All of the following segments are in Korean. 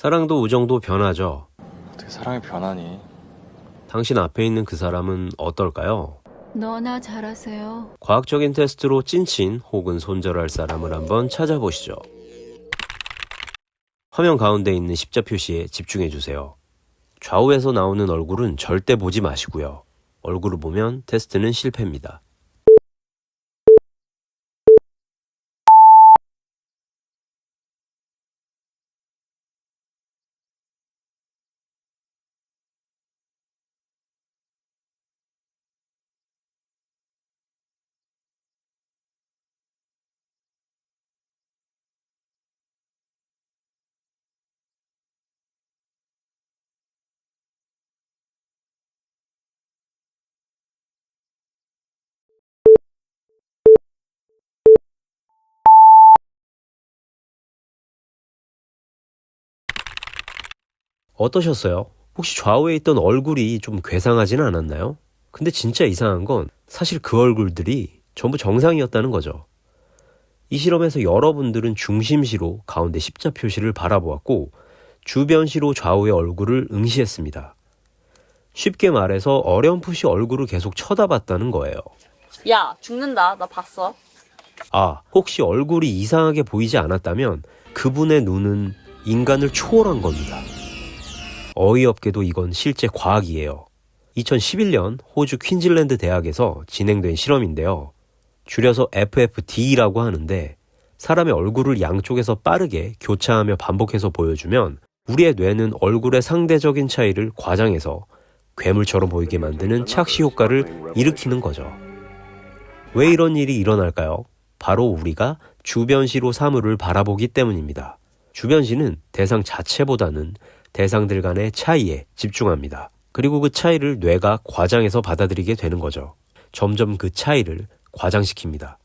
사랑도 우정도 변하죠. 어떻게 사랑이 변하니? 당신 앞에 있는 그 사람은 어떨까요? 너나 잘하세요. 과학적인 테스트로 찐친 혹은 손절할 사람을 한번 찾아보시죠. 화면 가운데 있는 십자 표시에 집중해 주세요. 좌우에서 나오는 얼굴은 절대 보지 마시고요. 얼굴을 보면 테스트는 실패입니다. 어떠셨어요? 혹시 좌우에 있던 얼굴이 좀 괴상하진 않았나요? 근데 진짜 이상한 건 사실 그 얼굴들이 전부 정상이었다는 거죠. 이 실험에서 여러분들은 중심시로 가운데 십자 표시를 바라보았고 주변시로 좌우의 얼굴을 응시했습니다. 쉽게 말해서 어렴풋이 얼굴을 계속 쳐다봤다는 거예요. 야, 죽는다. 나 봤어. 아, 혹시 얼굴이 이상하게 보이지 않았다면 그분의 눈은 인간을 초월한 겁니다. 어이없게도 이건 실제 과학이에요. 2011년 호주 퀸즐랜드 대학에서 진행된 실험인데요. 줄여서 FFD라고 하는데 사람의 얼굴을 양쪽에서 빠르게 교차하며 반복해서 보여주면 우리의 뇌는 얼굴의 상대적인 차이를 과장해서 괴물처럼 보이게 만드는 착시 효과를 일으키는 거죠. 왜 이런 일이 일어날까요? 바로 우리가 주변시로 사물을 바라보기 때문입니다. 주변시는 대상 자체보다는 대상들 간의 차이에 집중합니다. 그리고 그 차이를 뇌가 과장해서 받아들이게 되는 거죠. 점점 그 차이를 과장시킵니다.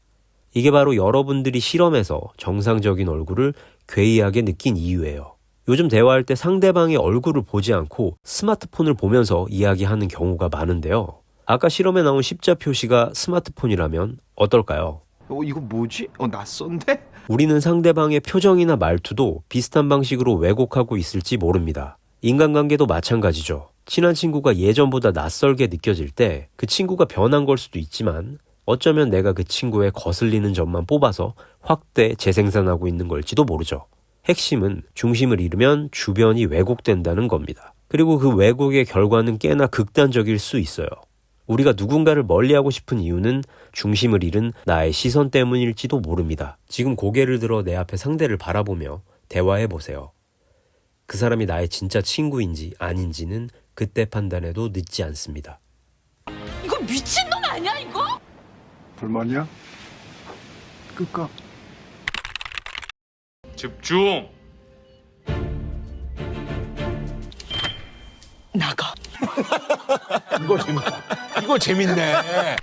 이게 바로 여러분들이 실험에서 정상적인 얼굴을 괴이하게 느낀 이유예요. 요즘 대화할 때 상대방의 얼굴을 보지 않고 스마트폰을 보면서 이야기하는 경우가 많은데요. 아까 실험에 나온 십자 표시가 스마트폰이라면 어떨까요? 어 이거 뭐지? 어 낯선데? 우리는 상대방의 표정이나 말투도 비슷한 방식으로 왜곡하고 있을지 모릅니다. 인간관계도 마찬가지죠. 친한 친구가 예전보다 낯설게 느껴질 때 그 친구가 변한 걸 수도 있지만 어쩌면 내가 그 친구의 거슬리는 점만 뽑아서 확대 재생산하고 있는 걸지도 모르죠. 핵심은 중심을 잃으면 주변이 왜곡된다는 겁니다. 그리고 그 왜곡의 결과는 꽤나 극단적일 수 있어요. 우리가 누군가를 멀리하고 싶은 이유는 중심을 잃은 나의 시선 때문일지도 모릅니다. 지금 고개를 들어 내 앞에 상대를 바라보며 대화해 보세요. 그 사람이 나의 진짜 친구인지 아닌지는 그때 판단해도 늦지 않습니다. 이거 미친놈 아니야, 이거? 불만이야? 끌까? 집중! 나가. 이거 재밌다. 이거 재밌네.